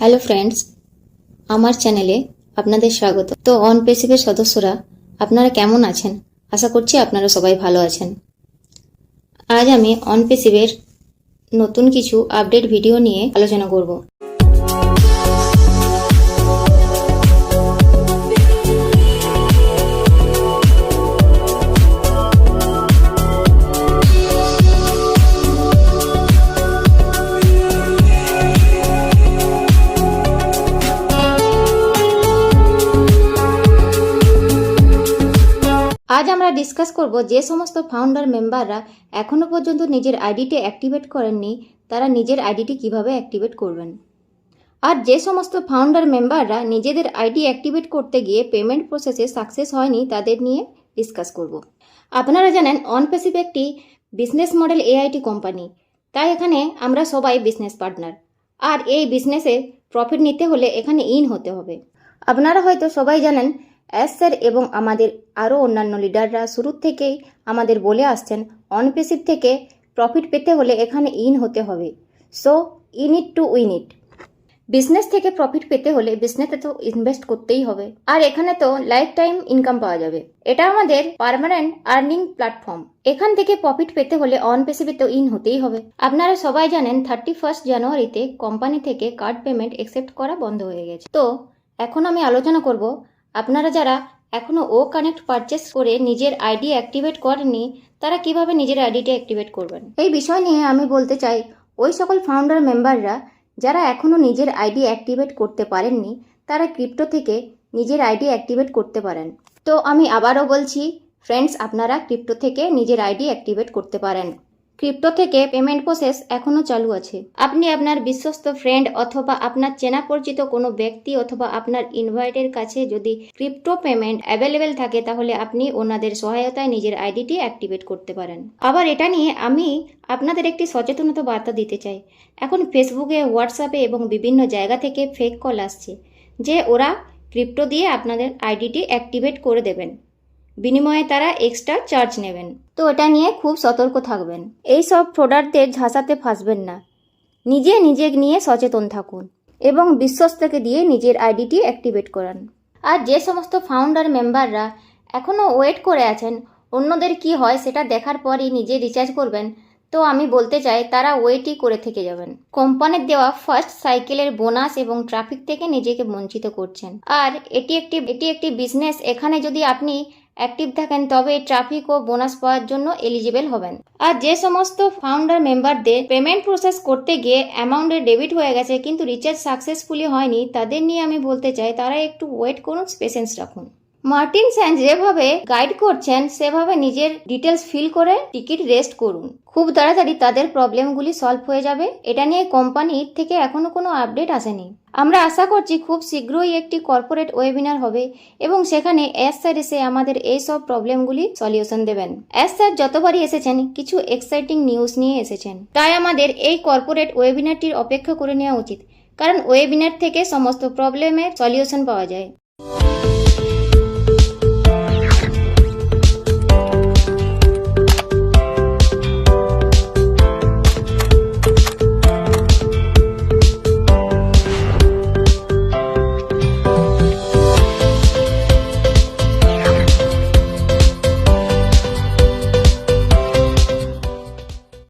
Hello friends আমার চ্যানেলে আপনাদের স্বাগত। তো অন পেসিভের সদস্যরা, আপনারা কেমন আছেন? আশা করছি আপনারা সবাই ভালো আছেন। আজ আমি অন পেসিভের নতুন কিছু আপডেট ভিডিও নিয়ে আলোচনা করব। আজ আমরা ডিসকাস করব যে সমস্ত ফাউন্ডার মেম্বাররা এখনও পর্যন্ত নিজের আইডিটি অ্যাক্টিভেট করেননি, তারা নিজের আইডিটি কীভাবে অ্যাক্টিভেট করবেন? আর যে সমস্ত ফাউন্ডার মেম্বাররা নিজেদের আইডি অ্যাক্টিভেট করতে গিয়ে পেমেন্ট প্রসেসে সাকসেস হয়নি, তাদের নিয়ে ডিসকাস করব। আপনারা জানেন অনপেসিভ একটি বিজনেস মডেল এআইটি কোম্পানি তাই এখানে আমরা সবাই বিজনেস পার্টনার আর এই বিজনেসে প্রফিট নিতে হলে এখানে ইন হতে হবে। আপনারা হয়তো সবাই জানেন এস স্যার এবং আমাদের আরও অন্যান্য লিডাররা শুরু থেকেই আমাদের বলে আসছেন, অনপেসিভ থেকে প্রফিট পেতে হলে এখানে ইন হতে হবে। So, in it to win it. Business থেকে প্রফিট পেতে হলে বিজনেসে তো ইনভেস্ট করতেই হবে। আর এখানে তো লাইফ টাইম ইনকাম পাওয়া যাবে। এটা আমাদের পার্মানেন্ট আর্নিং প্ল্যাটফর্ম। এখান থেকে প্রফিট পেতে হলে অন পেসিভে তো ইন হতেই হবে। আপনারা সবাই জানেন, থার্টি ফার্স্ট জানুয়ারিতে কোম্পানি থেকে কার্ড পেমেন্ট একসেপ্ট করা বন্ধ হয়ে গেছে। তো, এখন আমি আলোচনা করব আপনারা যারা এখনও ও কানেক্ট পারচেস করে নিজের আইডি অ্যাক্টিভেট করেননি, তারা কীভাবে নিজের আইডিটা অ্যাক্টিভেট করবেন? এই বিষয় নিয়ে আমি বলতে চাই, ওই সকল ফাউন্ডার মেম্বাররা যারা এখনও নিজের আইডি অ্যাক্টিভেট করতে পারেননি, তারা ক্রিপ্টো থেকে নিজের আইডি অ্যাক্টিভেট করতে পারেন। তো আমি আবারও বলছি ফ্রেন্ডস আপনারা ক্রিপ্টো থেকে নিজের আইডি অ্যাক্টিভেট করতে পারেন। ক্রিপ্টো থেকে পেমেন্ট প্রসেস এখনও চালু আছে। আপনি আপনার বিশ্বস্ত ফ্রেন্ড অথবা আপনার চেনা পরিচিত কোনো ব্যক্তি অথবা আপনার ইনভাইটের কাছে যদি ক্রিপ্টো পেমেন্ট অ্যাভেলেবেল থাকে, তাহলে আপনি ওনাদের সহায়তায় নিজের আইডিটি অ্যাক্টিভেট করতে পারেন। আবার এটা নিয়ে আমি আপনাদের একটি সচেতনতা বার্তা দিতে চাই। এখন ফেসবুকে, হোয়াটসঅ্যাপে এবং বিভিন্ন জায়গা থেকে ফেক কল আসছে, যে ওরা ক্রিপ্টো দিয়ে আপনাদের আইডিটি অ্যাক্টিভেট করে দেবেন। বিনিময়ে তারা এক্সট্রা চার্জ নেবেন। তো এটা নিয়ে খুব সতর্ক থাকবেন। এই সব প্রোডাক্টদের ঝাঁসাতে ফাঁসবেন না। নিজে নিজে নিয়ে সচেতন থাকুন এবং বিশ্বস্তকে দিয়ে নিজের আইডিটি অ্যাক্টিভেট করান। আর যে সমস্ত ফাউন্ডার মেম্বাররা এখনও ওয়েট করে আছেন, অন্যদের কি হয় সেটা দেখার পরই নিজে রিচার্জ করবেন, তো আমি বলতে চাই তারা ওয়েটই করে থেকে যাবেন। কোম্পানির দেওয়া ফার্স্ট সাইকেলের বোনাস এবং ট্রাফিক থেকে নিজেকে বঞ্চিত করছেন। আর এটি একটি এটি একটি বিজনেস এখানে যদি আপনি অ্যাক্টিভ থাকেন, তবে ট্রাফিক ও বোনাস পাওয়ার জন্য এলিজিবল হবেন। আর যে সমস্ত ফাউন্ডার মেম্বারদের পেমেন্ট প্রসেস করতে গিয়ে অ্যামাউন্টে ডেবিট হয়ে গেছে, কিন্তু রিচার্জ সাকসেসফুলি হয়নি, তাদের নিয়ে আমি বলতে চাই, তারা একটু ওয়েট করুন, পেশেন্স রাখুন। মার্টিন স্যান যেভাবে গাইড করছেন, সেভাবে নিজের ডিটেলস ফিল করে টিকিট রেস্ট করুন। খুব তাড়াতাড়ি তাদের প্রবলেমগুলি সলভ হয়ে যাবে। এটা নিয়ে কোম্পানির থেকে এখনও কোনো আপডেট আসেনি। আমরা আশা করছি খুব শীঘ্রই একটি কর্পোরেট ওয়েবিনার হবে এবং সেখানে এস স্যার এসে আমাদের এই সব প্রবলেমগুলি সলিউশন দেবেন। এস স্যার যতবারই এসেছেন, কিছু এক্সাইটিং নিউজ নিয়ে এসেছেন। তাই আমাদের এই কর্পোরেট ওয়েবিনারটির অপেক্ষা করে নেওয়া উচিত, কারণ ওয়েবিনার থেকে সমস্ত প্রবলেমের সলিউশন পাওয়া যায়।